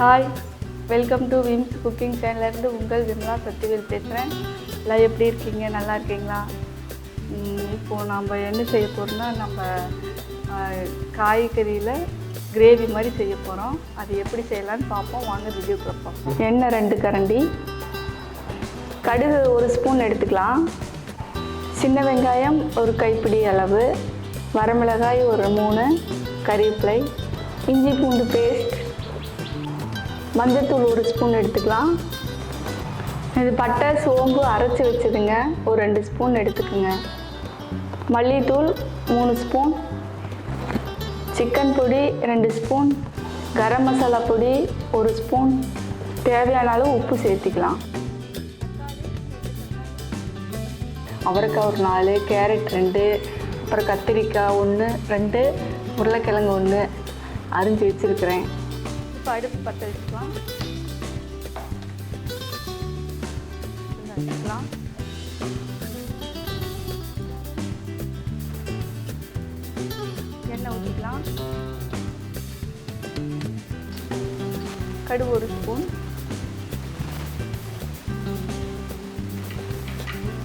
Hi welcome to Vims cooking சேனல்லேருந்து உங்கள் விமலா சத்திவேல் பேசுகிறேன் எல்லாம் எப்படி இருக்கீங்க? நல்லா இருக்கீங்களா? இப்போது நம்ம என்ன செய்ய போகிறோம்னா நம்ம காய்கறியில் கிரேவி மாதிரி செய்ய போகிறோம் அது எப்படி செய்யலாம்னு பார்ப்போம். வாங்க வீடியோக்குள்ள பார்ப்போம் எண்ணெய் ரெண்டு கரண்டி. கடுகு ஒரு ஸ்பூன் எடுத்துக்கலாம். சின்ன வெங்காயம் ஒரு கைப்பிடி அளவு. வரமிளகாய் ஒரு மூணு. கறிவேப்பிலை. இஞ்சி பூண்டு பேஸ்ட் மஞ்சத்தூள் ஒரு ஸ்பூன் எடுத்துக்கலாம். இது பட்டை சோம்பு அரைச்சி வச்சதுங்க. ஒரு ரெண்டு ஸ்பூன் எடுத்துக்கோங்க. மல்லித்தூள் மூணு ஸ்பூன். சிக்கன் பொடி ரெண்டு ஸ்பூன். கரம் மசாலா பொடி ஒரு ஸ்பூன். தேவையான அளவு உப்பு சேர்த்துக்கலாம். அவரைக்காய் ஒரு நாலு கேரட் ரெண்டு அப்புறம் கத்திரிக்காய் ஒன்று ரெண்டு உருளைக்கிழங்கு ஒன்று அரிஞ்சு வச்சுருக்கிறேன். இப்போ அடுப்பு பற்ற வச்சுக்கலாம். வச்சுக்கலாம். எண்ணெய் ஊற்றிக்கலாம் கடுகு ஒரு ஸ்பூன்.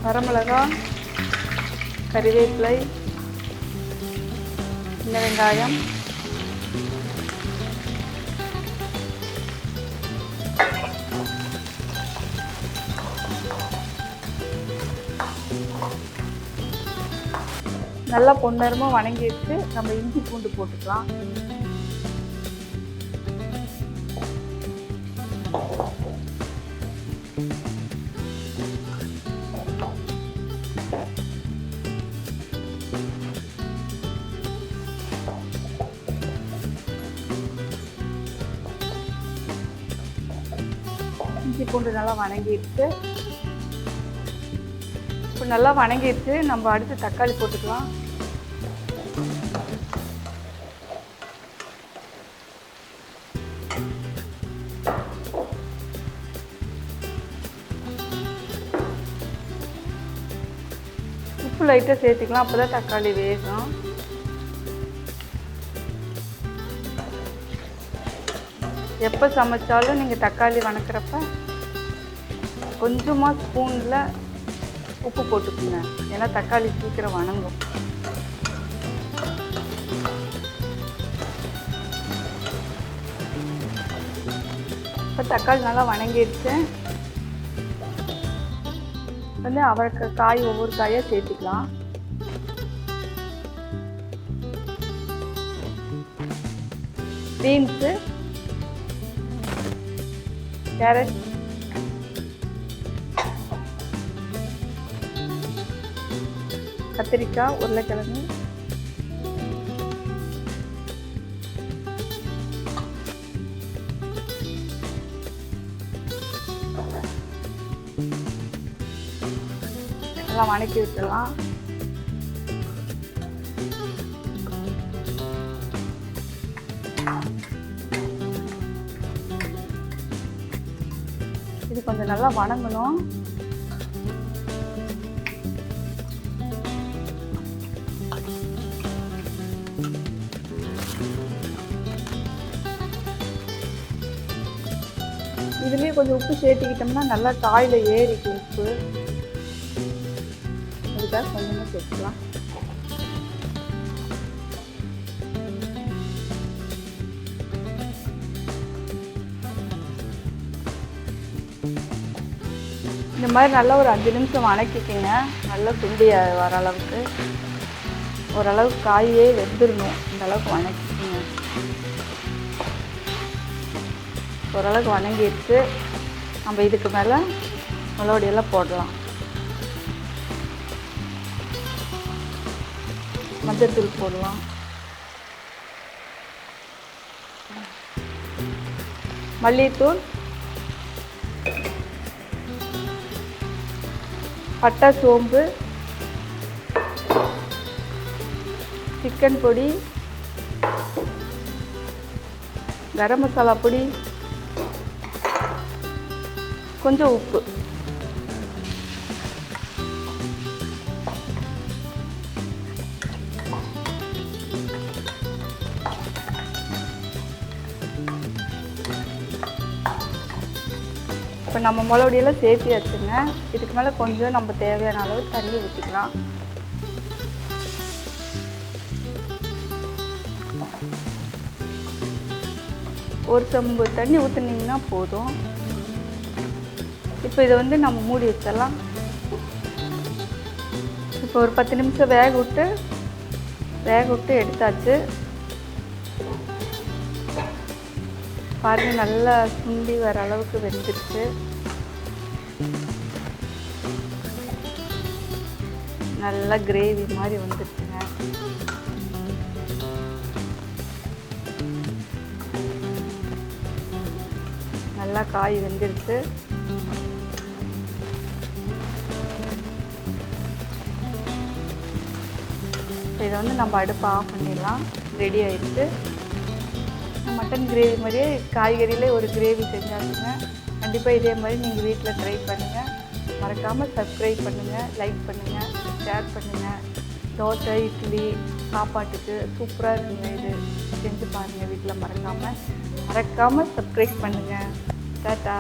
வரமிளகா கறிவேப்பிலை சின்ன வெங்காயம் நல்லா பொன்னரமாக வணங்கி வச்சு நம்ம இஞ்சி பூண்டு போட்டுக்கலாம். இஞ்சி பூண்டு நல்லா வணங்கிடுச்சு இப்போ நல்லா வணங்கிடுச்சு நம்ம அடுத்து தக்காளி போட்டுக்கலாம். உப்பு லைட்டாக சேர்த்துக்கலாம் அப்போ தான் தக்காளி வேகும். எப்போ சமைச்சாலும் நீங்கள் தக்காளி வணக்கிறப்ப கொஞ்சமாக ஸ்பூனில் உப்பு போட்டுக்குங்க. ஏன்னா தக்காளி சீக்கிரம் வணங்கும். இப்போ தக்காளி நல்லா வணங்கிடுச்சு. வந்து அவரைக்காய் காய் ஒவ்வொரு காயாக சேர்த்துக்கலாம். பீன்ஸு கேரட் கத்திரிக்காய் உருளைக்கிழங்கு நல்லா வணக்கி விட்டுடலாம். இது கொஞ்சம் நல்லா வணங்கணும். இதுலேயே கொஞ்சம் உப்பு சேர்த்துக்கிட்டோம்னா நல்லா காயில் ஏறிக்கும் உப்பு. அதுக்காக கொஞ்சமாக சேர்த்துக்கலாம் இந்த மாதிரி நல்லா ஒரு அஞ்சு நிமிஷம் வணக்கிக்கிங்க நல்லா சுண்டி வர அளவுக்கு. ஓரளவுக்கு காயே வெந்துடணும் இந்த அளவுக்கு வணக்கிக்கங்க. ஓரளவுக்கு வணங்கிடுச்சு. நம்ம இதுக்கு மேலே முளவடியெல்லாம் போடலாம். மஞ்சத்தூள் போடலாம். மல்லித்தூள். பட்டை சோம்பு. சிக்கன் பொடி. கரம் மசாலா பொடி. கொஞ்சம் உப்பு. இப்போ நம்ம மிளகுடியெல்லாம் சேர்த்து வச்சுங்க. இதுக்கு மேலே கொஞ்சம் நம்ம தேவையான அளவு தண்ணி ஊற்றிக்கலாம். ஒரு செம்பு தண்ணி ஊற்றுனீங்கன்னா போதும். இப்போ இதை வந்து நம்ம மூடி வச்சிடலாம். இப்போ ஒரு பத்து நிமிஷம் வேக விட்டு வேக விட்டு எடுத்தாச்சு. பாருங்கள் நல்லா சுண்டி வர அளவுக்கு வெந்துருச்சு நல்லா கிரேவி மாதிரி வந்துருச்சுங்க. நல்லா காய் வெந்துருச்சு இதை வந்து நம்ம அடுப்பை ஆஃப் பண்ணிடலாம். ரெடி ஆயிடுச்சு. மட்டன் கிரேவி மாதிரியே காய்கறியிலே ஒரு கிரேவி செஞ்சாச்சுங்க. கண்டிப்பாக இதே மாதிரி நீங்கள் வீட்டில் ட்ரை பண்ணுங்கள் மறக்காமல் சப்ஸ்கிரைப் பண்ணுங்கள் லைக் பண்ணுங்கள் ஷேர் பண்ணுங்கள் தோசை இட்லி சாப்பாட்டுக்கு சூப்பராக இருக்குங்க இது. செஞ்சு பாருங்கள் வீட்டில் மறக்காமல் மறக்காமல் சப்ஸ்கிரைப் பண்ணுங்கள் டாட்டா